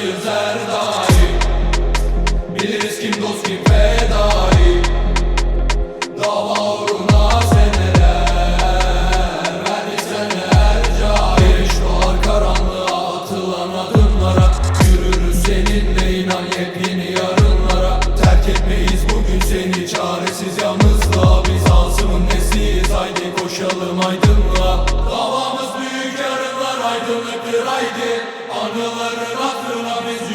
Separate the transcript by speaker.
Speaker 1: Yanındayım Serdari Biliriz kim dost kim aydınlıktır haydi Anıların hatırına biz